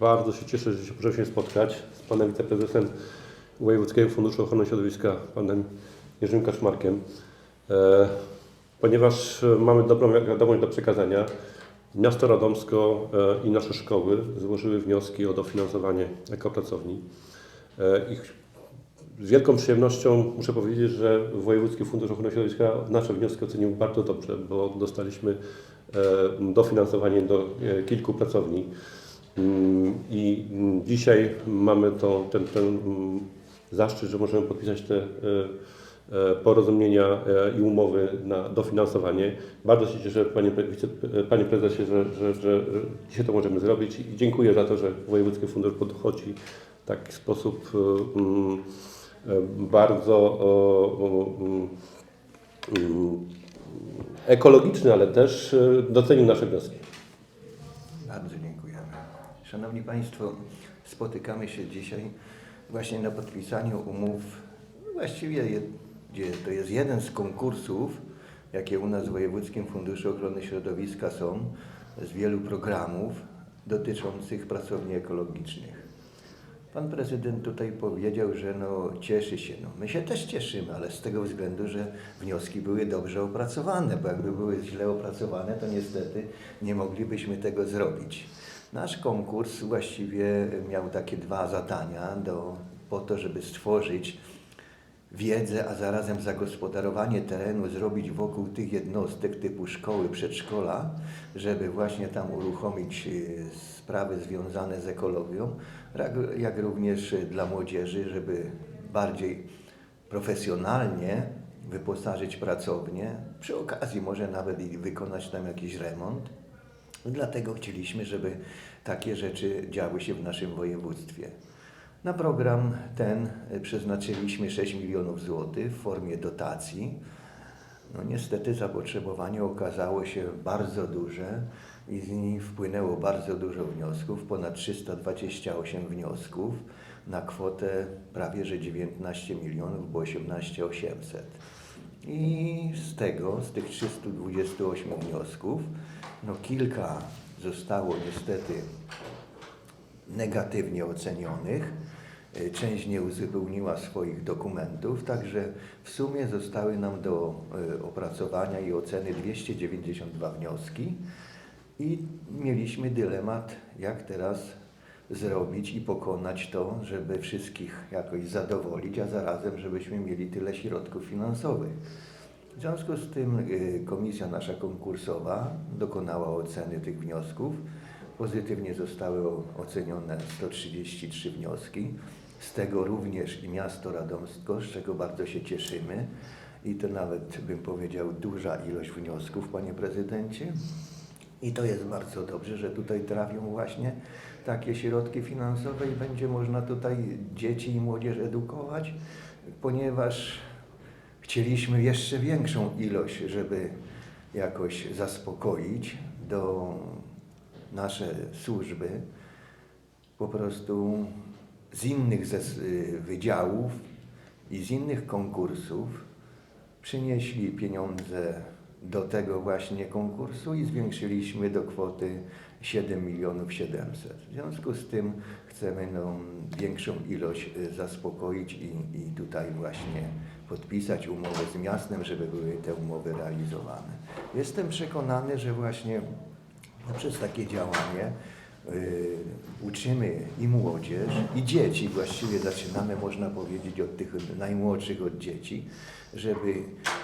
Bardzo się cieszę, że się możemy się spotkać z panem wiceprezesem Wojewódzkiego Funduszu Ochrony Środowiska, panem Jerzym Kaszmarkiem, e, ponieważ mamy dobrą wiadomość do przekazania. Miasto Radomsko e, i nasze szkoły złożyły wnioski o dofinansowanie ekopracowni. E, ich z wielką przyjemnością muszę powiedzieć, że Wojewódzki Fundusz Ochrony Środowiska nasze wnioski ocenił bardzo dobrze, bo dostaliśmy dofinansowanie do kilku pracowni. Mm, I mm, dzisiaj mamy to, ten, ten mm, zaszczyt, że możemy podpisać te e, e, porozumienia e, i umowy na dofinansowanie. Bardzo się cieszę, panie, panie prezesie, że, że, że, dzisiaj to możemy zrobić i dziękuję za to, że Wojewódzki Fundusz podchodzi w taki sposób bardzo ekologiczny, ale też docenił nasze wnioski. Szanowni Państwo, spotykamy się dzisiaj właśnie na podpisaniu umów, właściwie je, to jest jeden z konkursów, jakie u nas w Wojewódzkim Funduszu Ochrony Środowiska są, z wielu programów dotyczących pracowni ekologicznych. Pan prezydent tutaj powiedział, że no, cieszy się. No, my się też cieszymy, ale z tego względu, że wnioski były dobrze opracowane, bo jakby były źle opracowane, to niestety nie moglibyśmy tego zrobić. Nasz konkurs właściwie miał takie dwa zadania do, po to, żeby stworzyć wiedzę, a zarazem zagospodarowanie terenu zrobić wokół tych jednostek typu szkoły, przedszkola, żeby właśnie tam uruchomić y, sprawy związane z ekologią, jak, również y, dla młodzieży, żeby bardziej profesjonalnie wyposażyć pracownię, przy okazji może nawet i wykonać tam jakiś remont. Dlatego chcieliśmy, żeby takie rzeczy działy się w naszym województwie. Na program ten przeznaczyliśmy 6 milionów złotych w formie dotacji. No niestety zapotrzebowanie okazało się bardzo duże i z nich wpłynęło bardzo dużo wniosków, ponad 328 wniosków na kwotę prawie że 19 milionów, bo 18 800. I z tego, z tych 328 wniosków, no kilka zostało niestety negatywnie ocenionych. Y, Część nie uzupełniła swoich dokumentów, także w sumie zostały nam do y, opracowania i oceny 292 wnioski i mieliśmy dylemat, jak teraz zrobić i pokonać to, żeby wszystkich jakoś zadowolić, a zarazem, żebyśmy mieli tyle środków finansowych. W związku z tym y, komisja nasza konkursowa dokonała oceny tych wniosków. Pozytywnie zostały ocenione 133 wnioski, z tego również i miasto Radomsko, z czego bardzo się cieszymy. I to nawet bym powiedział duża ilość wniosków, panie prezydencie. I to jest bardzo dobrze, że tutaj trafią właśnie takie środki finansowe i będzie można tutaj dzieci i młodzież edukować, ponieważ chcieliśmy jeszcze większą ilość, żeby jakoś zaspokoić do nasze służby po prostu z innych y, wydziałów i z innych konkursów przynieśli pieniądze do tego właśnie konkursu i zwiększyliśmy do kwoty 7 milionów 700. W związku z tym chcemy no, większą ilość y, zaspokoić i, i tutaj właśnie podpisać umowę z miastem, żeby były te umowy realizowane. Jestem przekonany, że właśnie poprzez takie działanie y, uczymy i młodzież, i dzieci, właściwie zaczynamy, można powiedzieć, od tych najmłodszych, od dzieci, żeby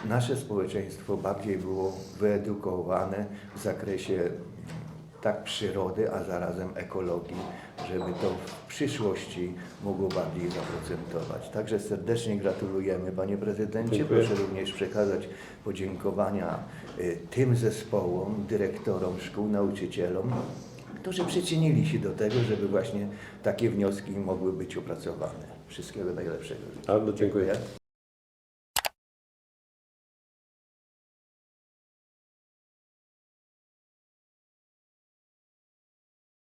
nasze społeczeństwo bardziej było wyedukowane w zakresie tak przyrody, a zarazem ekologii, żeby to w przyszłości mogło bardziej zaprocentować. Także serdecznie gratulujemy Panie Prezydencie. Dziękuję. Proszę również przekazać podziękowania y, tym zespołom, dyrektorom szkół, nauczycielom, którzy przyczynili się do tego, żeby właśnie takie wnioski mogły być opracowane. Wszystkiego najlepszego. Bardzo dziękuję.